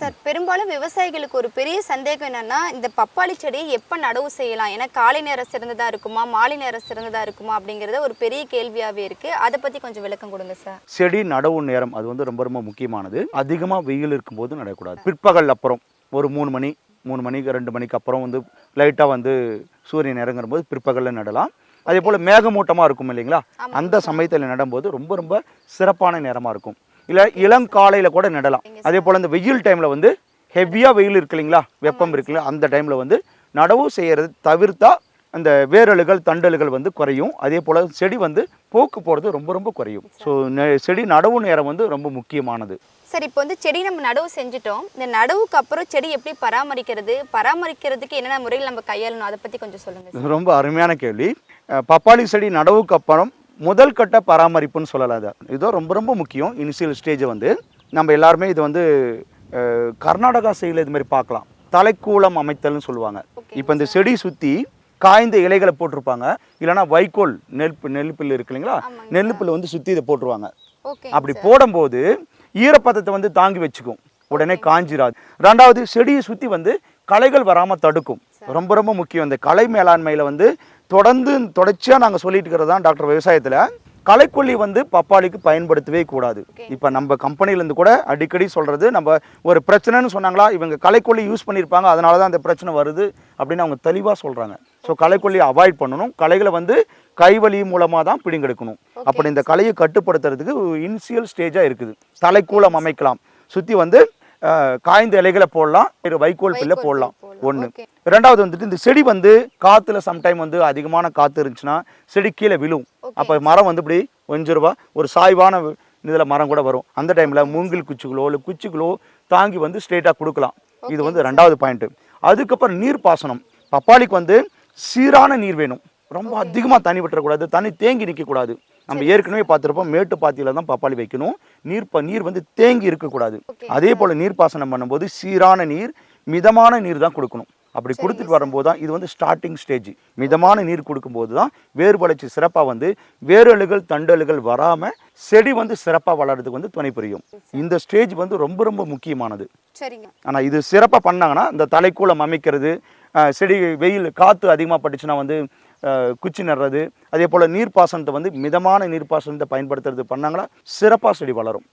Sir பெரும்பாலும் விவசாயிகளுக்கு ஒரு பெரிய சந்தேகம் என்னன்னா இந்த பப்பாளி செடியை எப்போ நடவு செய்யலாம்? ஏன்னா காலை நேரம் சிறந்ததா இருக்குமா? மாலை நேரம் சிறந்ததா இருக்குமா? அப்படிங்கிறது ஒரு பெரிய கேள்வியாவே இருக்கு. அதை பத்தி கொஞ்சம் விளக்கம் கொடுங்க சார். செடி நடவு நேரம் அது வந்து ரொம்ப ரொம்ப முக்கியமானது. அதிகமாக வெயில் இருக்கும்போது நடக்கூடாது பிற்பகல் அப்புறம் ஒரு மூணு மணி மூணு மணிக்கு ரெண்டு மணிக்கு அப்புறம் வந்து லைட்டாக வந்து சூரியன் இறங்குற போது பிற்பகலில் நடலாம். அதே போல் மேகமூட்டமாக இருக்கும் இல்லைங்களா? அந்த சமயத்தில் நடும்போது ரொம்ப ரொம்ப சிறப்பான நேரமாக இருக்கும். இல்லை இளங்காலையில் கூட நடலாம். அதே போல் இந்த வெயில் டைமில் வந்து ஹெவியாக வெயில் இருக்கு இல்லைங்களா? வெப்பம் இருக்குல்ல அந்த டைமில் வந்து நடவு செய்கிறது தவிர்த்தா அந்த வேரலுகள் தண்டலுகள் வந்து குறையும். அதே போல் செடி வந்து போக்கு போகிறது ரொம்ப ரொம்ப குறையும். ஸோ செடி நடவு நேரம் வந்து ரொம்ப முக்கியமானது. சார் இப்போ வந்து செடி நம்ம நடவு செஞ்சுட்டோம். இந்த நடவுக்கு அப்புறம் செடி எப்படி பராமரிக்கிறது? பராமரிக்கிறதுக்கு என்னென்ன முறையில் நம்ம கையாளணும்? அதை பத்தி கொஞ்சம் சொல்லுங்க சார். இது ரொம்ப அருமையான கேள்வி. பப்பாளி செடி நடவுக்கு அப்புறம் முதல் கட்ட பராமரிப்புன்னு சொல்லலாம் அதை இதோ ரொம்ப ரொம்ப முக்கியம். இனிஷியல் ஸ்டேஜ் வந்து நம்ம எல்லாருமே இது வந்து கர்நாடகா சைடில் இது மாதிரி பார்க்கலாம். தலைக்கூலம் அமைத்தல்னு சொல்லுவாங்க. இப்போ இந்த செடி சுற்றி காய்ந்த இலைகளை போட்டிருப்பாங்க. இல்லைன்னா வைக்கோல் நெல் நெல்லுப்புல் இருக்கு இல்லைங்களா? நெல்லுப்புல் வந்து சுற்றி இதை போட்டுருவாங்க. அப்படி போடும்போது ஈரப்பதத்தை வந்து தாங்கி வச்சுக்கும். உடனே காஞ்சிராது. ரெண்டாவது செடியை சுற்றி வந்து களைகள் வராமல் தடுக்கும். ரொம்ப ரொம்ப முக்கியம். இந்த கலை மேலாண்மையில் வந்து தொடர்ந்து தொடர்ச்சியாக நாங்கள் சொல்லிட்டு இருக்கிறது தான் டாக்டர் விவசாயத்தில். களைக்கொல்லி வந்து பப்பாளிக்கு பயன்படுத்தவே கூடாது. இப்போ நம்ம கம்பெனிலேருந்து கூட அடிக்கடி சொல்கிறது நம்ம ஒரு பிரச்சனைன்னு சொன்னாங்களா இவங்க களைக்கொல்லி யூஸ் பண்ணியிருப்பாங்க அதனால தான் அந்த பிரச்சனை வருது அப்படின்னு அவங்க தெளிவாக சொல்கிறாங்க ஸோ களைக்கொல்லியை அவாய்ட் பண்ணணும். களைகளை வந்து கைவலி மூலமாக தான் பிடிங்கெடுக்கணும். அப்படி இந்த கலையை கட்டுப்படுத்துறதுக்கு இனிஷியல் ஸ்டேஜாக இருக்குது. தலைக்கூலம் அமைக்கலாம். சுற்றி வந்து காய்ந்த இலைகளை போடலாம் ஒரு வைக்கோல் பில்லை போடலாம். ஒன்று. ரெண்டாவது வந்துட்டு இந்த செடி வந்து காற்றுல சம்டைம் வந்து அதிகமான காற்று இருந்துச்சுன்னா செடி கீழே விழும். அப்போ மரம் வந்து இப்படி கொஞ்சம் ரூபா ஒரு சாய்வான இதில் மரம் கூட வரும். அந்த டைமில் மூங்கில் குச்சிகளோ இல்லை குச்சிகளோ தாங்கி வந்து ஸ்ட்ரெயிட்டாக கொடுக்கலாம். இது வந்து ரெண்டாவது பாயிண்ட்டு அதுக்கப்புறம் நீர் பாசனம். பப்பாளிக்கு வந்து சீரான நீர் வேணும். ரொம்ப அதிகமாக தண்ணி விட்டுறக்கூடாது. தண்ணி தேங்கி நிற்கக்கூடாது நம்ம ஏற்கனவே பார்த்துருப்போம் மேட்டு பாத்தியில் தான் பப்பாளி வைக்கணும். நீர் ப நீர் வந்து தேங்கி இருக்கக்கூடாது. அதே போல் நீர் பாசனம் பண்ணும்போது சீரான நீர் மிதமான நீர் தான் கொடுக்கணும். அப்படி கொடுத்துட்டு வரும்போது தான் இது வந்து ஸ்டார்டிங் ஸ்டேஜ் மிதமான நீர் கொடுக்கும்போது தான் வேர் வளர்ச்சி சிறப்பாக வந்து வேரலுகள் தண்டலுகள் வராமல் செடி வந்து சிறப்பாக வளர்றதுக்கு வந்து துணை புரியும். இந்த ஸ்டேஜ் வந்து ரொம்ப ரொம்ப முக்கியமானது. ஆனால் இது சிறப்பாக பண்ணாங்கன்னா இந்த தலைக்கூலம் அமைக்கிறது செடி வெயில் காற்று அதிகமாக பட்டுச்சுன்னா வந்து குச்சி நடுறது அதே போல் நீர்ப்பாசனத்தை வந்து மிதமான நீர்ப்பாசனத்தை பயன்படுத்துறது பண்ணாங்களா சிறப்பாக செடி வளரும்.